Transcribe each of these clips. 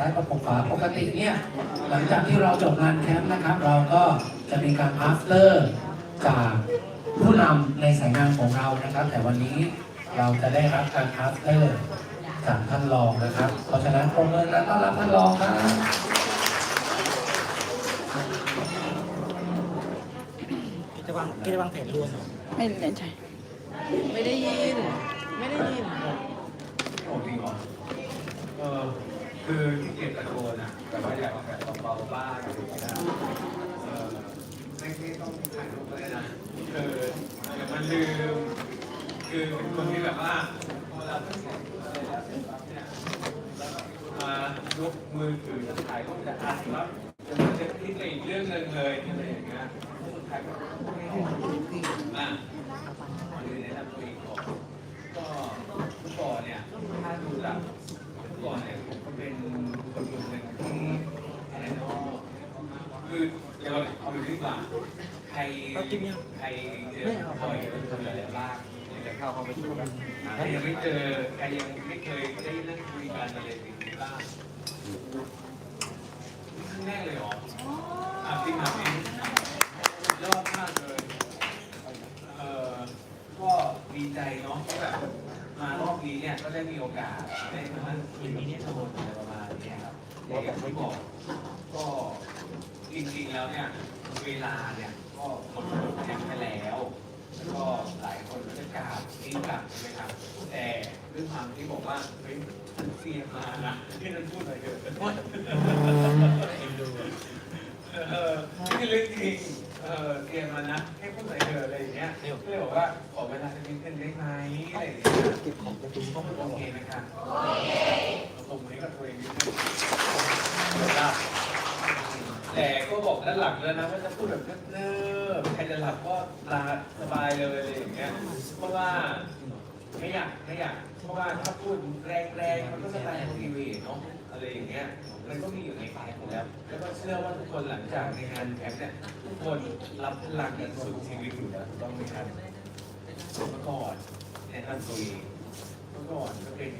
ซ้ายประกบขวาปกติเนี่ยหลังจากที่เราจบงานแคมป์นะครับ เราก็จะมีการพาสเตอร์จากผู้นำในสายงานของเรานะครับ แต่วันนี้เราจะได้รับการพาสเตอร์จากท่านรองนะครับ เพราะฉะนั้นปรบมือและต้อนรับท่านรองครับกิจวังกิจวังแผนรวมเหรอไม่ไม่ใช่ไม่ได้ยิน ไม่ได้ยินโอ้จริงเหรอเออ คือที่เกียจตะโกนอะแต่ว่าอยากเอาแบบเบาๆบ้างอะไรอย่างเงี้ยนะเออไม่ไม่ต้องถ่ายรูปเลยนะคือเดี๋ยวมันลืม คือเป็นคนที่แบบว่าเวลาเพิ่งเสร็จอะไรแล้วเสร็จปั๊บเนี่ยแล้วก็มายกมือถือจะถ่ายรูปจะอ่านแล้วจะมาจะคิดไปอีกเรื่องหนึ่งเลยอะไรอย่างเงี้ยสุดท้ายก็ไม่เห็นอะวันนี้แนะนำตัวเองก่อนก็เมื่อก่อนเนี่ยถ้าดูจาก ก่อนเนี่ยผมก็เป็นคนกลุ่มหนึ่งที่อะไรเนาะคือเดี๋ยวเราเอาดูดีกว่าใครใครเจอบ่อยเป็นคนอะไรบ้างอยากจะเข้าเข้าไปดูกันใครยังไม่เจอใครยังไม่เคยได้นั่งคุยกันอะไรสิ่งนี้บ้างนี่ครั้งแรกเลยเหรออะจริงอะจริงยอดมากเลยเออก็ดีใจเนาะที่แบบ มารอบนี้เนี่ยก็ได้มีโอกาสได้มานั่งคุยกับพี่ชมนอะไรประมาณเนี้ยครับแต่อย่างที่บอกก็จริงๆแล้วเนี่ยเวลาเนี่ยก็หมดแข่งไปแล้วแล้วก็หลายคนก็จะกราบนี่กลับใช่ไหมครับแต่ด้วยความที่บอกว่าเฮ้ยนเสียมานะที่นั่นพูดอะไรเกิดขึ้นเอ็นดูเออนี่เรื่องจริงเออเตรียมมานะให้พูดอะไร งเงี้ยก็เลยบอกว่าขอเวลาสักนิดนึงได้ไหมอะไรอย่างเงี้ยเก็บของประตูห้องโอเราเคไหมครับตรงนี้กับตัวเองนิดนึงเดี๋ยวได้แต่ก็บอกด้านหลังแล้วนะว่าจะพูดแบบเนิบๆใครจะหลับก็ลาสบายเลยอะไรอย่างเงี้ยเพราะว่าไม่อยากไม่อยากเพราะว่าถ้าพูดแรงๆมันก็สไตล์ทีวีเนาะ อะไรอย่างเงี้ย มันก็มีอยู่ในฝ่ายของแล้ว แล้วก็เชื่อว่าทุกคนหลังจากในงานแคมป์เนี่ยทุกคนรับพลังกันสุดชีวิตอยู่แล้วถูกต้องไหมครับเมื่อก่อนแนะนำตัวเองเมื่อก่อนก็เป็น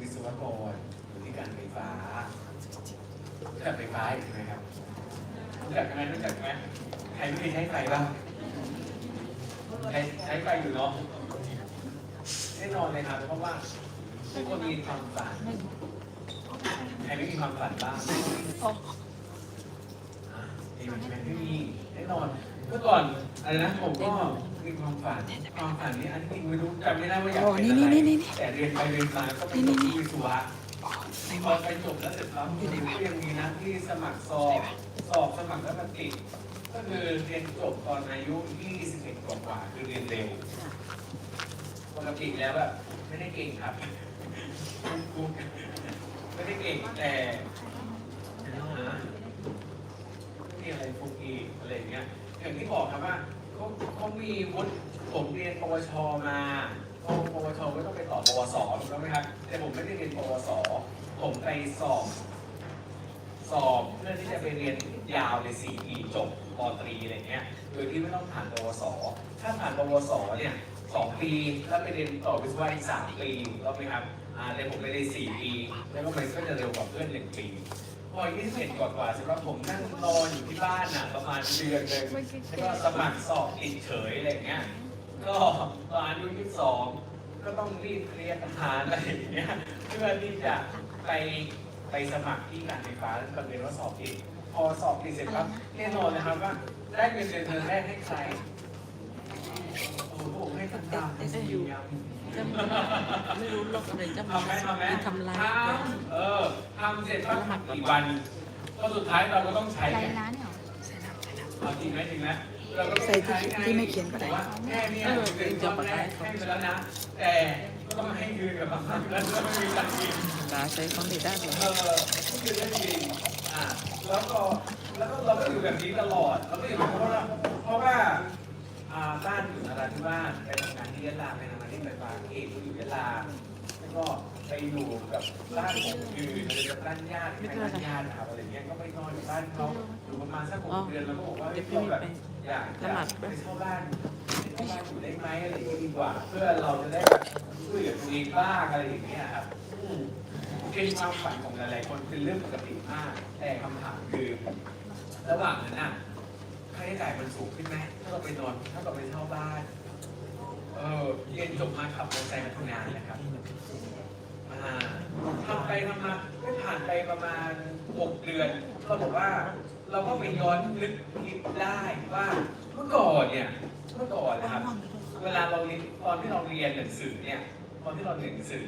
วิศวกรอยู่ที่การไฟฟ้ารู้จักไฟฟ้าใช่ไหมครับรู้จักไหมรู้จักไหมใครไม่เคยใช้ไฟบ้างใช้ใช้ไฟอยู่เนาะแน่นอนเลยครับเพราะว่าทุกคนมีความฝัน ใครไม่มีความฝันบ้างมีมันเป็นที่มีแน่นอนเมื่อก่อนอะไรนะผมก็มีความฝันความฝันนี้อันที่ไม่รู้จำไม่ได้ว่าอยากเป็นอะไรแต่เรียนไปเรียนมาก็เป็นที่วิศวะพอไปจบแล้วเสร็จแล้วก็ยังมีหน้าที่สมัครสอบสอบสมัครแล้วมันติดก็คือเรียนจบตอนอายุ21กว่าๆคือเรียนเร็วปกติแล้วแบบไม่ได้เก่งครับ ไม่เก่งแต่หามีอะไรฟุกอีอะไรเงี้ยอย่างที่บอกครับว่าเขาเขามีวุฒิผมเรียนปวชมาปวชก็ต้องไปต่อปวสถูกต้องไหมครับ แต่ผมไม่ได้เรียนปวสผมไปสอบ สอบเพื่อที่จะไปเรียนยาวเลยสี่ปีจบปตรีอะไรเงี้ย โดยที่ไม่ต้องผ่านปวส ถ้าผ่านปวสเนี่ยสองปี แล้วไปเรียนต่อวิศวะอีกสามปีถูกต้องไหมครับ อ่าแต่ผมไปเรียนสี่ปี แล้วก็มันก็จะเร็วกว่าเพื่อนหนึ่งปี พอยี่สิบเอ็ดกว่าๆสำหรับผมนั่งนอนอยู่ที่บ้านน่ะประมาณเดือนหนึ่งแล้วก็สมัครสอบติดเฉยอะไรอย่างเงี้ย ก็ตอนอายุยี่สิบสองก็ต้องรีบเคลียร์ทหารอะไรอย่างเงี้ยเพื่อที่จะไปไปสมัครที่การไฟฟ้าแล้วก็เรียนว่าสอบติดพอสอบติดเสร็จปั๊บแน่นอนนะครับว่าได้เงินเดือนเดือนแรกให้ใคร โอ้โหให้ตามที่อยู่ไม่รู้หรอกอะไรจะมาทำไหมทำไหมทำร้ายเออทำเสร็จปั๊บกี่วัน ก็สุดท้ายเราก็ต้องใช้ใจไงร้านเนี่ยเหรอเอาจริงไหมจริงไหมเราก็ต้องใส่ที่ที่ไม่เขียนก็ได้ว่าแค่นี้เป็นจำแรกให้ไปแล้วนะ แต่ก็ต้องให้ยืนกับบางครั้งแล้วก็ไม่มีการกินใช้ความดีได้เลยเออคือได้จริงอะแล้วก็แล้วก็เราก็อยู่แบบนี้ตลอดเราก็อยู่แบบเพราะว่าเพราะว่า อ่าบ้านอยู่นราธิวาสไปทำงานที่ยะลาไปทำงานที่ไฟฟ้าเอกอยู่ยะลาแล้วก็ไปอยู่กับบ้านของอื่นอะไรกับบ้านญาติไปบ้านญาตินะครับอะไรเงี้ยก็ไปนอนอยู่บ้านเขาอยู่ประมาณสักหกเดือนแล้วก็บอกว่าเฮ้ยเราแบบอยากจะไปเช่าบ้านไปเช่าบ้านอยู่ได้ไหมอะไรอย่างเงี้ยดีกว่า เพื่อเราจะได้แบบช่วยเหลือตัวเองบ้างอะไรอย่างเงี้ยครับเป็นความฝันของหลายๆคนเป็นเรื่องปกติมาก แต่คำถามคือ ระหว่างนั้นน่ะ ค่าใช้จ่ายมันสูงขึ้นไหมถ้าเราไปนอนถ้าเราไปเช่าบ้าน เออเรียนจบมาขับมอเตอร์ไซค์มาทำงานนะครับอ่าทำไปทำมาไม่ผ่านไปประมาณหกเดือนเราบอกว่าเราก็ไปย้อนนึกคิดได้ว่าเมื่อก่อนเนี่ยเมื่อก่อนนะครับ เวลาเราเรียนตอนที่เราเรียนหนังสือเนี่ยตอนที่เราเรียนหนังสือ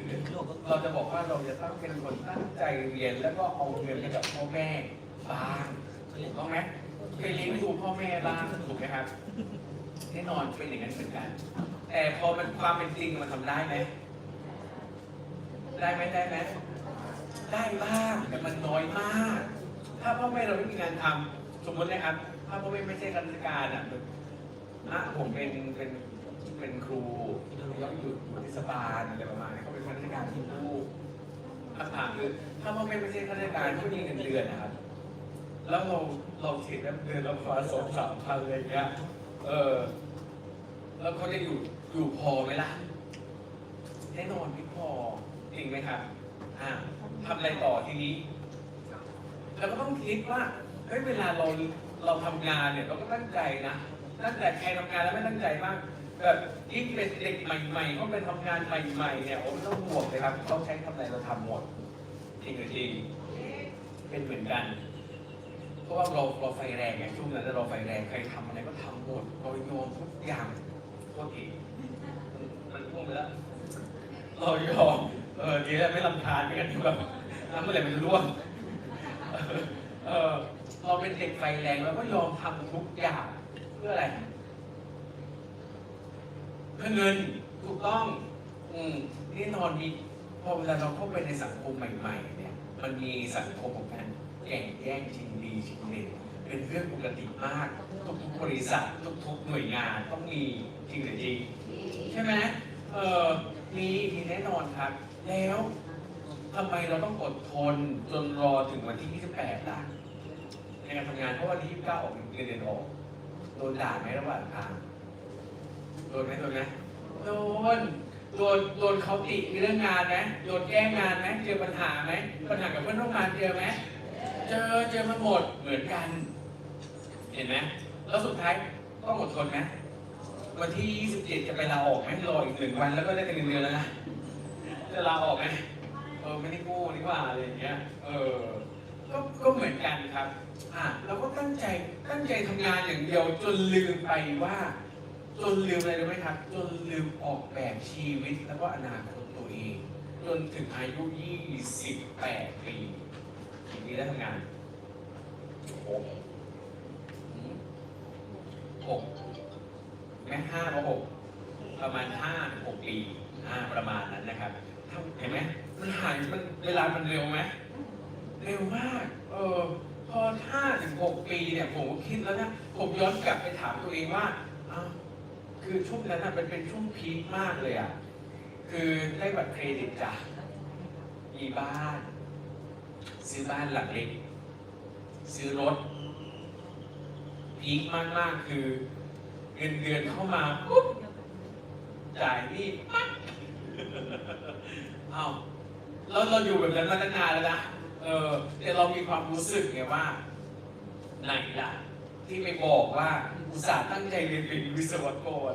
เราจะบอกว่าเราจะต้องเป็นคนตั้งใจเรียนแล้วก็เอาเงินให้กับพ่อแม่บ้างถูกต้องไหม ไปเลี้ยงดูพ่อแม่บ้างถูกไหมครับแน่นอนเป็นอย่างนั้นเหมือนกัน แต่พอมันความเป็นจริงมันทำได้ไหมได้ไหมได้ไหมได้บ้างแต่มันน้อยมาก ถ้าพ่อแม่เราไม่มีงานทำสมมตินะครับ ถ้าพ่อแม่ไม่ใช่ข้าราชการอะแบบอะผมเป็นเป็นเป็นครูต้องอยู่เทศบาลอะไรประมาณนี้เขาเป็นข้าราชการที่ลูกคำถามคือถ้าพ่อแม่ไม่ใช่ข้าราชการที่มีเงินเดือนนะครับ แล้วเราเราเสียเดือนละพันสองสามพันอะไรเงี้ย เออ แล้วเขาจะอยู่อยู่พอไหมล่ะแน่นอนไม่พอจริงไหมครับอ่าทำอะไรต่อทีนี้เราก็ต้องคิดว่าเฮ้ยเวลาเราเราทำงานเนี่ยเราก็ตั้งใจนะตั้งแต่ใครทำงานแล้วไม่ตั้งใจมากแบบยิ่งเป็นเด็กใหม่ๆเขาเป็นทำงานใหม่ๆเนี่ยโอ้ไม่ต้องห่วงเลยครับเขาใช้ทำอะไรเราทำหมดจริงหรือจริงเป็นเหมือนกัน ราะว่าเราเราไฟแรงไงช่วงนั้นเราไฟแรงใครทำอะไรก็ทำหมดเราโยนทุกอย่างโทษทีมันพุ่งไปแล้วเรายอมเออดีแล้วไม่ลำคาญไม่กันดีกว่าน้ำเมื่อไหร่มันจะร่วงเออเออเราเป็นเด็กไฟแรงเราก็ยอมทำทุกอย่างเพื่ออะไร เพื่อเงินถูกต้อง อืมแนี่นอนมีพอเวลาเราเข้าไปในสังคมใหม่ ๆ เนี่ย มันมีสังคมของการ แข่งแย่งชิงดีชิงเด่นเป็นเรื่องปกติมาก ทุกบริษัททุกๆหน่วยงานต้องมีจริงหรือจริงใช่ไหมเออมีมีแน่นอนครับ แล้วทำไมเราต้องอดทนจนรอถึงวันที่ 28 ล่ะ ในการทำงานเพราะวันที่ 29 ออกเงินเดือนออกโดนด่าไหมระหว่างทางโดนไหมโดนไหมโดนโดนโดนเขาติเรื่องงานไหมโดนแก้งงานไหมเจอปัญหาไหมปัญหากับเพื่อนร่วมงานเจอไหม เจอเจอมาหมดเหมือนกัน เห็นไหมแล้วสุดท้ายต้องอดทนไหมวันที่27จะไปลาออกไหมรออีกหนึ่งวันแล้วก็ได้เงินเดือนแล้วนะจะลาออกไหมเออไม่ได้กู้นี่ว่าอะไรอย่างเงี้ย เออก็ก็เหมือนกันครับ อะเราก็ตั้งใจตั้งใจทำงานอย่างเดียวจนลืมไปว่า จนลืมอะไรรู้ไหมครับ จนลืมออกแบบชีวิตแล้วก็อนาคตตัวเอง จนถึงอายุ 28 ปี กี่ปีได้ทำงานหกหกแม่ห้าหรือหกประมาณห้าหกปีอ่าประมาณนั้นนะครับเห็นไหมมันหายมันเวลามันเร็วไหมเร็วมาก เออพอห้าถึงหกปีเนี่ยผมก็คิดแล้วนะผมย้อนกลับไปถามตัวเองว่าอ้าวคือช่วงนั้นน่ะมันเป็นช่วงพีคมากเลยอะ คือได้บัตรเครดิตจ้ะมีบ้าน ซื้อบ้านหลังเล็ก ซื้อรถ พีคมากๆ คือเงินเดือนเข้ามาปุ๊บจ่ายนี่ปั๊บเอาแล้วเราอยู่แบบนั้นมาตั้งนานแล้วนะเออแต่เรามีความรู้สึกไงว่า ไหนล่ะ ที่ไปบอกว่าอุตส่าห์ตั้งใจเรียนเป็นวิศวกร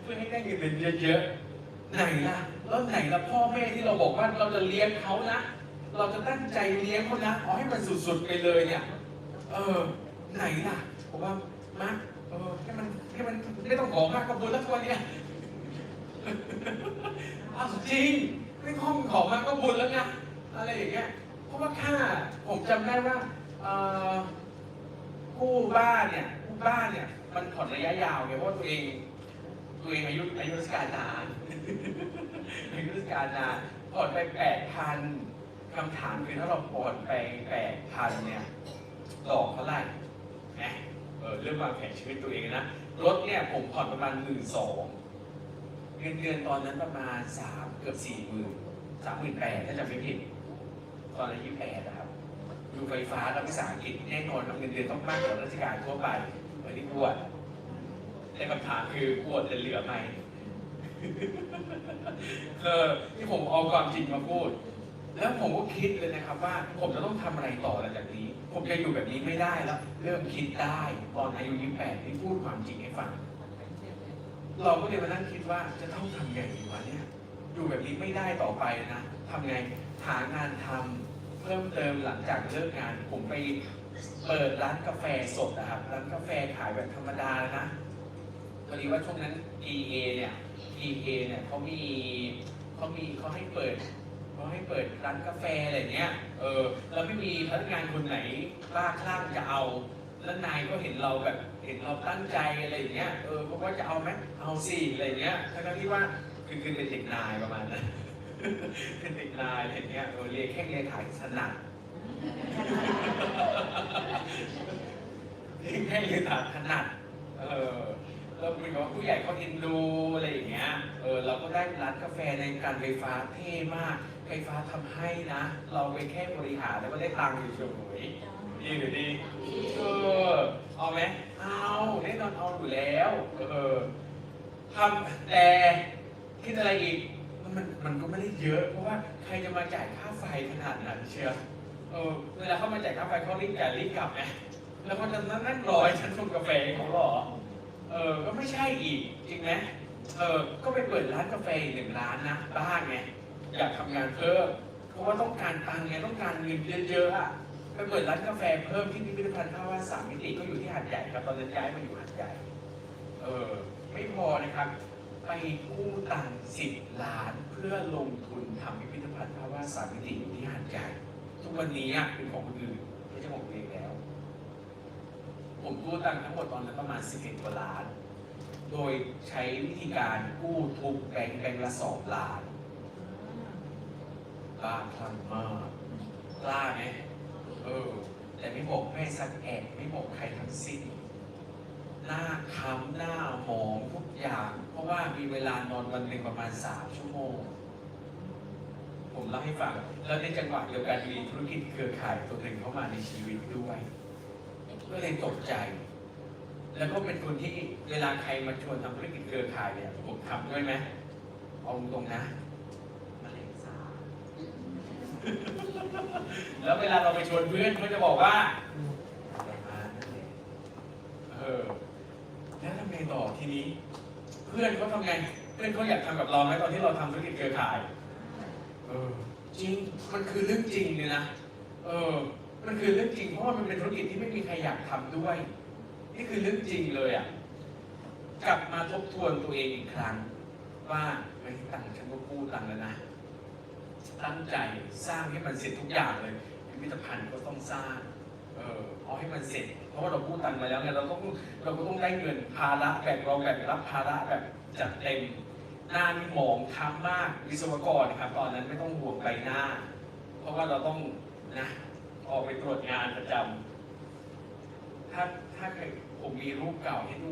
เพื่อให้ได้เงินเดือนเยอะๆ ไหนล่ะแล้วไหนล่ะพ่อแม่ที่เราบอกว่าเราจะเลี้ยงเขานะเราจะตั้งใจเลี้ยงเขานะเอาให้มันสุดๆไปเลยเนี่ย เออ ไหนล่ะผมว่ามาเออให้มันให้มันไม่ต้องขอมากกับบุญแล้วตัวเนี้ยเอาจริงไม่ต้องขอมากก็บุญแล้วนะอะไรอย่างเงี้ยเพราะว่าค่าผมจำได้ว่าเออกู้บ้านเนี่ยกู้บ้านเนี่ย มันผ่อนระยะยาวไงเพราะว่าตัวเองตัวเองอายุอายุราชการนานอาร การนาผ่อนไปแปดพันคำถามคือถ้าเราผ่อนไปแปดพันเนี่ยดอกเท่าไหร่นะเออเรื่องวางแผนชีวิตตัวเองนะรถเนี่ยผมผ่อนประมาณหมื่นสองเงินเดือนตอนนั้นประมาณสามเกือบสี่หมื่นสามหมื่นแปดถ้าจำไม่ผิดตอนนั้นยี่แปดนะครับอยู่ไฟฟ้าและวิสาหกิจแน่นอนเงินเดือนต้องมากกว่าราชการทั่วไปเหมือนที่ปวดแต่คำถามคือกวดจะเหลือไหม เออที่ผมเอาความจริงมาพูด แล้วผมก็คิดเลยนะครับว่า ผมจะต้องทำอะไรต่อหลังจากนี้ ผมจะอยู่แบบนี้ไม่ได้แล้ว เริ่มคิดได้ตอนอายุ28ที่พูดความจริงให้ฟัง เราก็เลยมานั่งคิดว่าจะต้องทำไงดีวะเนี่ยอยู่แบบนี้ไม่ได้ต่อไปนะทำไงหางานทำเพิ่มเติมหลังจากเลิกงาน ผมไปเปิดร้านกาแฟสดนะครับร้านกาแฟขายแบบธรรมดานะพอดีว่าช่วงนั้น EA เนี่ย EA เนี่ยเขามีเขามีเขาให้เปิดเขาให้เปิดร้านกาแฟอะไรเงี้ย เออแล้วไม่มีพนักงานคนไหนกล้าคลั่งจะเอา แล้วนายก็เห็นเราแบบเห็นเราตั้งใจอะไรอย่างเงี้ย เออเขาว่าจะเอาไหมเอาสิอะไรเงี้ยทั้งที่ว่าคือคือเป็นเด็กนายประมาณนั้นเป็นเด็กนายอะไรเงี้ยเออเรียนแค่เรียนขายถนัดเรียนแค่เรียนขายถนัดเออแล้วเหมือนกับว่าผู้ใหญ่เขาเอ็นดู ร้านกาแฟในการไฟฟ้าเท่มาก ไฟฟ้าทำให้นะ เราไปแค่บริหารแล้วก็ได้ตังค์อยู่เฉยๆดีหรือดีเออเอาไหมเอาแน่นอนเอาอยู่แล้วเออทำแต่คิดอะไรอีกมันมันก็ไม่ได้เยอะ เพราะว่าใครจะมาจ่ายค่าไฟขนาดนั้นเชียวเออเวลาเขามาจ่ายค่าไฟเขารีบจ่ายรีบกลับไงแล้วเขาจะนั่งรอให้ฉันชงกาแฟให้เขาหรอเออก็ไม่ใช่อีกจริงไหม เออก็ไปเปิดร้านกาแฟอีกหนึ่งร้านนะบ้านไงอยากทำงานเพิ่มเพราะว่าต้องการตังค์ไงต้องการเงินเยอะๆอะไปเปิดร้านกาแฟเพิ่มที่พิพิธภัณฑ์ท่าว่าสามมิติก็อยู่ที่หาดใหญ่ครับตอนนั้นย้ายมาอยู่หาดใหญ่เออไม่พอนะครับ ไปกู้ตังค์สิบล้านเพื่อลงทุนทำพิพิธภัณฑ์ท่าว่าสามมิติอยู่ที่หาดใหญ่ทุกวันนี้อะเป็นของคนอื่นไม่ใช่ของตัวเองแล้ว ผมกู้ตังค์ทั้งหมดตอนนั้นประมาณ11กว่าล้าน โดยใช้วิธีการกู้ทุกแบงค์แบงค์ละสองล้านกล้าคลั่งมากกล้าไหมเออ แต่ไม่บอกแม่สักแอะไม่บอกใครทั้งสิ้น หน้าคำหน้าหมองทุกอย่าง เพราะว่ามีเวลานอนวันหนึ่งประมาณสามชั่วโมง ผมเล่าให้ฟัง แล้วในจังหวะเดียวกันมีธุรกิจเครือข่ายตัวหนึ่งเข้ามาในชีวิตด้วย ก็เลยตกใจ แล้วก็เป็นคนที่เวลาใครมาชวนทำธุรกิจเครือข่ายเนี่ยผมทำด้วยไหมเอาตรงๆนะมะเร็งสาบแล้วเวลาเราไปชวนเพื่อนเขาจะบอกว่าอย่ามานั่นแหละเออแล้วทำไงต่อทีนี้ เพื่อนเขาทำไงเพื่อนเขาอยากทำกับเราไหมตอนที่เราทำธุรกิจเครือข่ายเออจริงมันคือเรื่องจริงเลยนะเออมันคือเรื่องจริงเพราะว่ามันเป็นธุรกิจที่ไม่มีใครอยากทำด้วย นี่คือเรื่องจริงเลยอะ กลับมาทบทวนตัวเองอีกครั้ง ว่าไม่ตังค์ฉันก็กู้ตังค์แล้วนะ ตั้งใจสร้างให้มันเสร็จทุกอย่างเลยพิพิธภัณฑ์ก็ต้องสร้าง เออเอาให้มันเสร็จ เพราะว่าเรากู้ตังค์มาแล้วไงเราต้องเราก็ต้องได้เงินภาระแบกเราแบกรับภาระแบบจัดเต็มหน้านี่หมองคล้ำมากวิศวกรนะครับ ตอนนั้นไม่ต้องห่วงใบหน้า เพราะว่าเราต้องนะออกไปตรวจงานประจำถ้า ถ้าเคยผมมีรูปเก่าให้ดู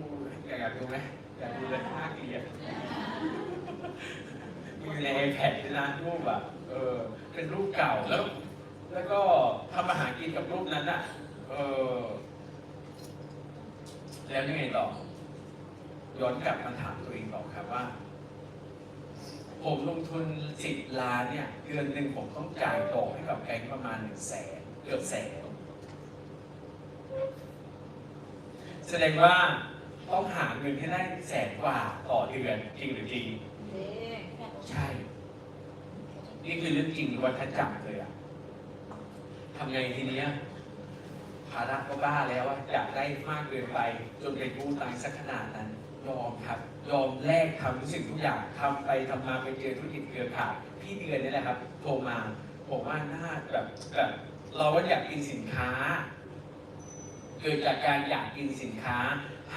อยากดูไหมอยากดูเลยน่าเกลียดมีใน iPad ด้วยนะรูปอะเออเป็นรูปเก่าแล้ว แล้วก็ทำอาหารกินกับรูปนั้นอะเออแล้วยังไงต่อย้อนกลับมาถามตัวเองต่อครับว่า ผมลงทุนสิบล้านเนี่ย เดือนหนึ่งผมต้องจ่ายต่อให้กับแบงก์ประมาณหนึ่งแสนเกือบแสน แสดงว่าต้องหาเงินให้ได้แสนกว่าต่อเดือนจริงหรือจริง ใช่ นี่คือเรื่องจริงวัฏจักรเลยอะทำไงทีเนี้ยภาระก็บ้าแล้วอะอยากได้มากเกินไปจนไปกู้ตังค์สักขนาดนั้นยอมครับ ยอมแลกทำทุกสิ่งทุกอย่างทำไปทำมาไปเจอธุรกิจเครือข่ายพี่เดือนนี่แหละครับโทรมาบอกว่าน่าแบบแบบเราก็อยากกินสินค้า เกิดจากการอยากกินสินค้า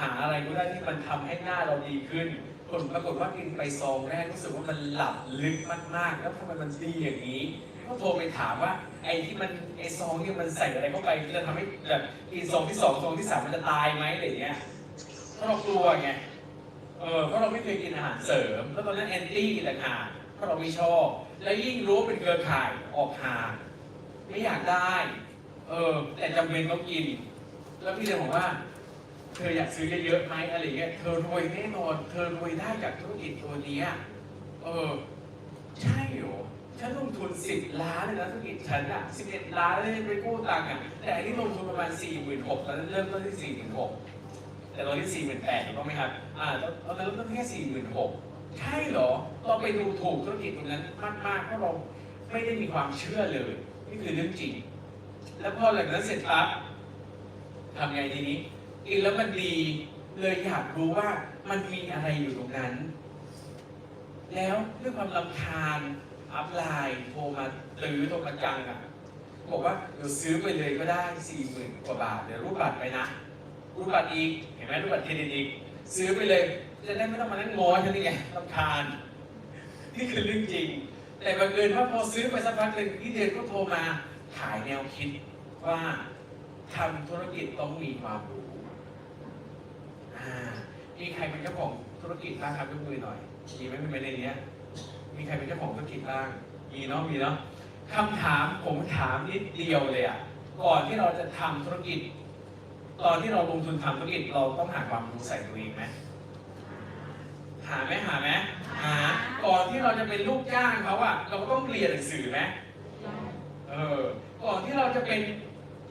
หาอะไรก็ได้ที่มันทำให้หน้าเราดีขึ้นผลปรากฏว่ากินไปซองแรกรู้สึกว่ามันหลับลึกมากๆ แล้วทำไมมันดีอย่างนี้ก็โทรไปถามว่าไอ้ที่มันไอ้ซองเนี่มันใส่อะไรเข้าไปที่จะทำให้แบบกินซองที่สองซองที่สามมันจะตายไหมอะไรอย่างเงี้ยเพราะเรากลัวไงเออเพราะเราไม่เคยกินอาหารเสริม แล้วตอนนั้นแอนตี้ต่างหากเพราะเราไม่ชอบ แล้วยิ่งรู้ว่าเป็นเครือข่ายออกห่างไม่อยากได้ เออแต่จำเป็นต้องกิน แล้วพี่เลยบอกว่า เธออยากซื้อเยอะๆไหมอะไรเงี้ยเธอรวยแน่นอนเธอรวยได้จากธุรกิจตัวนี้เออ ใช่เหรอฉันลงทุนสิบล้านเลยนะธุรกิจฉันอะสิบเอ็ดล้านเลยไปกู้ตังค์อะแต่อันนี้ลงทุนประมาณสี่หมื่นหกตอนนั้นเริ่มต้นที่สี่หมื่นหกแต่ตอนนี้สี่หมื่นแปดถูกต้องไหมครับอ่าตอนนั้นเริ่มต้นแค่สี่หมื่นหกใช่เหรอเราไปดูถูกธุรกิจตรงนั้นมากๆเพราะเราไม่ได้มีความเชื่อเลย นี่คือเรื่องจริง แล้วพอหลังจากนั้นเสร็จปั๊บ ทำไงทีนี้กินแล้วมันดีเลยอยากรู้ว่ามันมีอะไรอยู่ตรงนั้น แล้วด้วยความลำคาญอัพไลน์โทรมาตื้อโทรมาจังอะบอกว่าเดี๋ยวซื้อไปเลยก็ได้สี่หมื่นกว่าบาทเดี๋ยวรูปบัตรไปนะ รูปบัตรอีกเห็นไหมรูปบัตรเครดิตอีกซื้อไปเลยจะได้ไม่ต้องมานั่งงอฉันนี่ไงลำคาญนี่คือเรื่องจริง แต่บังเอิญว่าพอซื้อไปสักพักหนึ่งพี่เดือนก็โทรมาขายแนวคิดว่า ทำธุรกิจต้องมีความรู้อ่ามีใครเป็นเจ้าของธุรกิจบ้างครับยกมือหน่อยมีไหมมีไหมในเนี้ยมีใครเป็นเจ้าของธุรกิจบ้าง มีเนาะมีเนาะคำถามผมถามนิดเดียวเลยอะก่อนที่เราจะทำธุรกิจ ตอนที่เราลงทุนทำธุรกิจเราต้องหาความรู้ใส่ตัวเองไหมหาไหมหาไหมหาก่อนที่เราจะเป็นลูกจ้างเขาอะเราก็ต้องเรียนหนังสือไหมเออก่อนที่เราจะเป็น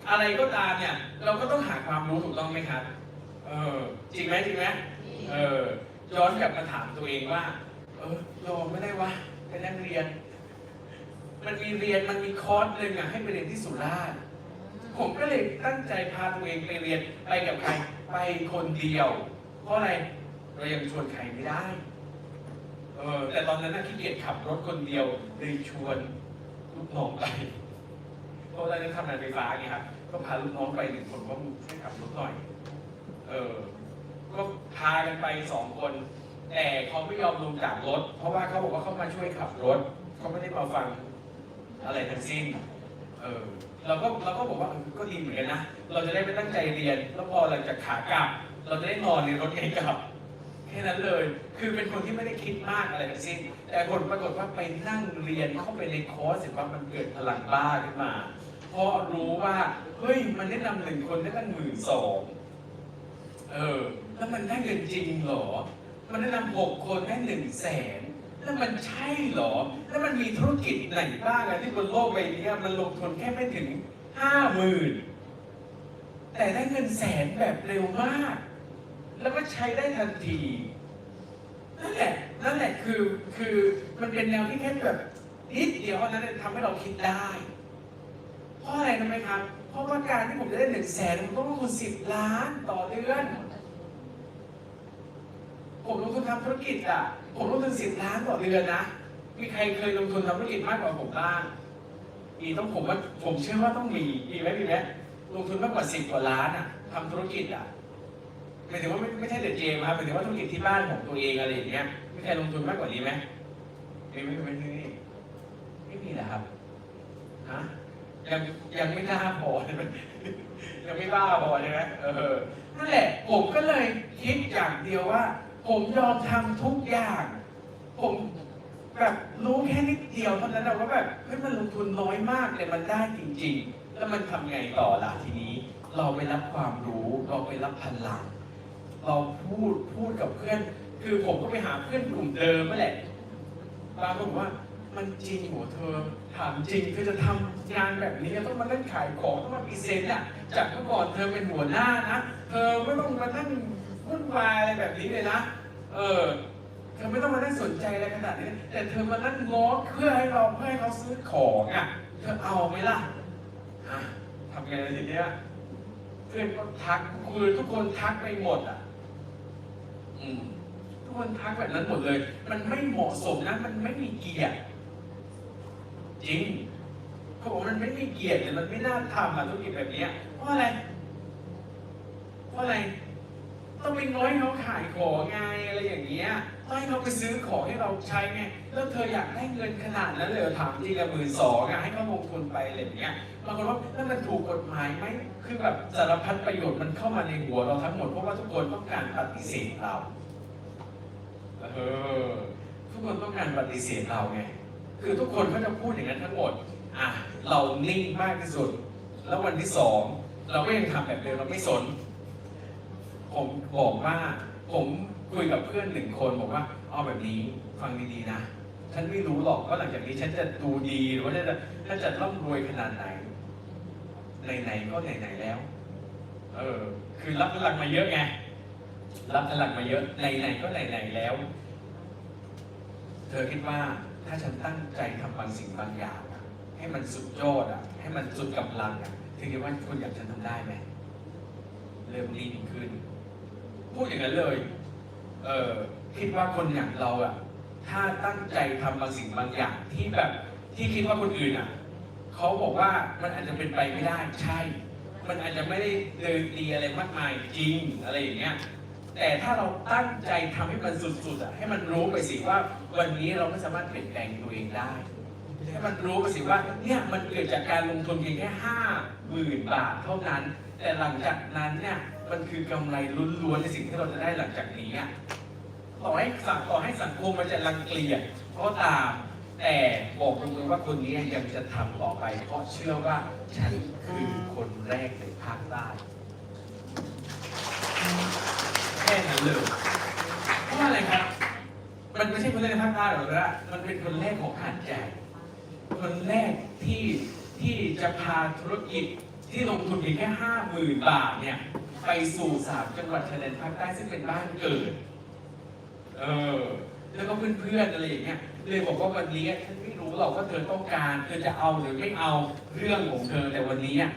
อะไรก็ตามเนี่ยเราก็ต้องหาความรู้ถูกต้องไหมครับ เออจริงไหมจริงไหมเออย้อนกลับมาถามตัวเองว่า เออยอมไม่ได้วะเป็นนักเรียน มันมีเรียนมันมีคอร์สหนึ่งอะให้ไปเรียนที่สุราษฎร์ผมก็เลยตั้งใจพาตัวเองไปเรียนไปกับใครไปคนเดียว เพราะอะไรเรายังชวนใครไม่ได้เออแต่ตอนนั้นน่ะขี้เกียจขับรถคนเดียวเลยชวนลูกน้องไป เพราะตอนนั้ทำงานไฟฟ้าไงครับ ก็พาลูกน้องไปหนึ่งคนว่ามช่วยขับรถหน่อย เออ ก็พากันไปสองคน แต่เขาไม่ยอมลงจากรถ เพราะว่าเขาบอกว่าเขามาช่วยขับรถ เขาไม่ได้มาฟังอะไรทั้งสิ้น เออ เราก็เราก็บอกว่าเออก็ดีเหมือนกันนะ เราจะได้ไม่ตั้งใจเรียน แล้วพอหลังจากขากลับ เราจะได้นอนในรถไงกลับ แค่นั้นเลย คือเป็นคนที่ไม่ได้คิดมากอะไรทั้งสิ้น แต่ผลปรากฏว่าไปนั่งเรียนเข้าไปในคอร์สเสร็จว่ามันเกิดพลังบ้าขึ้นมา เพราะรู้ว่า เฮ้ย มันแนะนำหนึ่งคนได้ตั้งหมื่นสอง เออ แล้วมันได้เงินจริงเหรอ มันแนะนำหกคนได้หนึ่งแสนแล้วมันใช่เหรอ แล้วมันมีธุรกิจไหนบ้างอะที่บนโลกใบนี้มันลงทุนแค่ไม่ถึงห้าหมื่นแต่ได้เงินแสนแบบเร็วมาก แล้วก็ใช้ได้ทันที นั่นแหละ นั่นแหละคือคือมันเป็นแนวที่แค่แบบนิดเดียวเท่านั้นทำให้เราคิดได้ เพราะอะไรรู้ไหมครับ เพราะว่าการที่ผมจะได้หนึ่งแสนผมต้องลงทุนสิบล้านต่อเดือน ผมลงทุนทำธุรกิจอะ ผมลงทุนสิบล้านต่อเดือนนะ มีใครเคยลงทุนทำธุรกิจมากกว่าผมบ้างมีต้องผมว่าผมเชื่อว่าต้องมีมีไหมมีไหมลงทุนมากกว่าสิบกว่าล้านอะทำธุรกิจอะ หมายถึงว่าไม่ไม่ใช่เดอะเจมส์ครับหมายถึงว่าธุรกิจที่บ้านของตัวเองอะไรอย่างเงี้ยไมีใครลงทุนมากกว่านี้ไหมมีไมมีไมมีไหมไม่มีนะครับฮะยังยังไม่กล้าพอใช่ไหมยังไม่บ้าพอใช่ไหมเออนั่นแหละผมก็เลยคิดอย่างเดียวว่า ผมยอมทำทุกอย่าง ผมแบบรู้แค่นิดเดียวเท่านั้นนะว่าแบบเฮ้ยมันลงทุนน้อยมากแต่มันได้จริง ๆ แล้วมันทำไงต่อล่ะทีนี้ เราไปรับความรู้เราไปรับพลัง เราพูดพูดกับเพื่อน คือผมก็ไปหาเพื่อนกลุ่มเดิมนั่นแหละบางคนบอกว่ามันจริงหรอเธอถามจริงเธอจะทำงานแบบนี้ต้องมาเล่นขายของต้องมาพรีเซนต์อะจากเมื่อก่อนเธอเป็นหัวหน้านะเธอไม่ต้องมานั่งวุ่นวายอะไรแบบนี้เลยนะเออเธอไม่ต้องมานั่งสนใจอะไรขนาดนี้ แต่เธอมานั่งง้อเพื่อให้เราเพื่อให้เขาซื้อของอะเธอเอาไหมล่ะทำไงล่ะทีเนี้ยเพื่อนก็ทักคือทุกคนทักไปหมดอะ ทุกคนทักแบบนั้นหมดเลย มันไม่เหมาะสมนะ มันไม่มีเกียรติ จริงเขาบอกมันไม่มีเกียรติเลยมันไม่น่าทำอะธุรกิจแบบเนี้ยเพราะอะไร เพราะอะไร ต้องไปน้อยเขาขายของไงอะไรอย่างเงี้ยต้องให้เขาไปซื้อของให้เราใช้ไง แล้วเธออยากได้เงินขนาดนั้นเลยถามจริงอะหมื่นสองอะให้เขาลงทุนไปอะไรอย่างเงี้ยบางคนว่าแล้วมันถูกกฎหมายไหมคือแบบสารพัดประโยชน์มันเข้ามาในหัวเราทั้งหมดเพราะว่าทุกคนต้องการปฏิเสธเราเออทุกคนต้องการปฏิเสธเราไงคือทุกคนก็จะพูดอย่างนั้นทั้งหมดอะเรานิ่งมากที่สุด แล้ววันที่สองเราก็ยังทำแบบเดิมเราไม่สน ผมบอกว่าผมคุยกับเพื่อนหนึ่งคนบอกว่าเอาแบบนี้ฟังดีๆนะ ฉันไม่รู้หรอกว่าหลังจากนี้ฉันจะดูดีหรือว่าฉันจะฉันจะร่ำรวยขนาดไหนไหนๆก็ไหนๆแล้ว เออ คือรับพลังมาเยอะไงรับพลังมาเยอะไหนๆก็ไหนๆแล้ว เธอคิดว่าถ้าฉันตั้งใจทำบางสิ่งบางอย่างให้มันสุดยอดอะ ให้มันสุดกำลังอะเธอคิดว่าคุณอยากฉันทำได้ไหมเริ่มรีบขึ้น พูดอย่างนั้นเลย เออคิดว่าคนอย่างเราอะ ถ้าตั้งใจทำบางสิ่งบางอย่างที่แบบที่คิดว่าคนอื่นอะเขาบอกว่ามันอาจจะเป็นไปไม่ได้ใช่ มันอาจจะไม่ได้เดินดีอะไรมากมายจริงอะไรอย่างเงี้ยแต่ถ้าเราตั้งใจทำให้มันสุดๆอะให้มันรู้ไปสิว่า วันนี้เราไม่สามารถเปลี่ยนแปลงตัวเองได้ให้มันรู้ไปสิว่าเนี่ยมันเกิดจากการลงทุนเพียงแค่ห้าหมื่นบาทเท่านั้น แต่หลังจากนั้นเนี่ยมันคือกำไรล้วนๆในสิ่งที่เราจะได้หลังจากนี้อะ ต่อให้สังต่อให้สังคมมันจะรังเกียจก็ตาม แต่บอกตรงๆว่าคนนี้ยังจะทำต่อไป เพราะเชื่อว่าฉันคือคนแรกในภาคใต้แค่นั้นเลยเพราะอะไรครับ มันไม่ใช่คนแรกในภาคใต้หรอกนะมันเป็นคนแรกของหาดใหญ่คนแรกที่ที่จะพาธุรกิจที่ลงทุนเพียงแค่ห้าหมื่นบาทเนี่ยไปสู่สามจังหวัดชายแดนภาคใต้ซึ่งเป็นบ้านเกิด เออ แล้วก็เพื่อนๆอะไรอย่างเงี้ยเลยบอกว่าวันนี้ฉันไม่รู้หรอกว่าเธอต้องการ เธอจะเอาหรือไม่เอาเรื่องของเธอแต่วันนี้อะ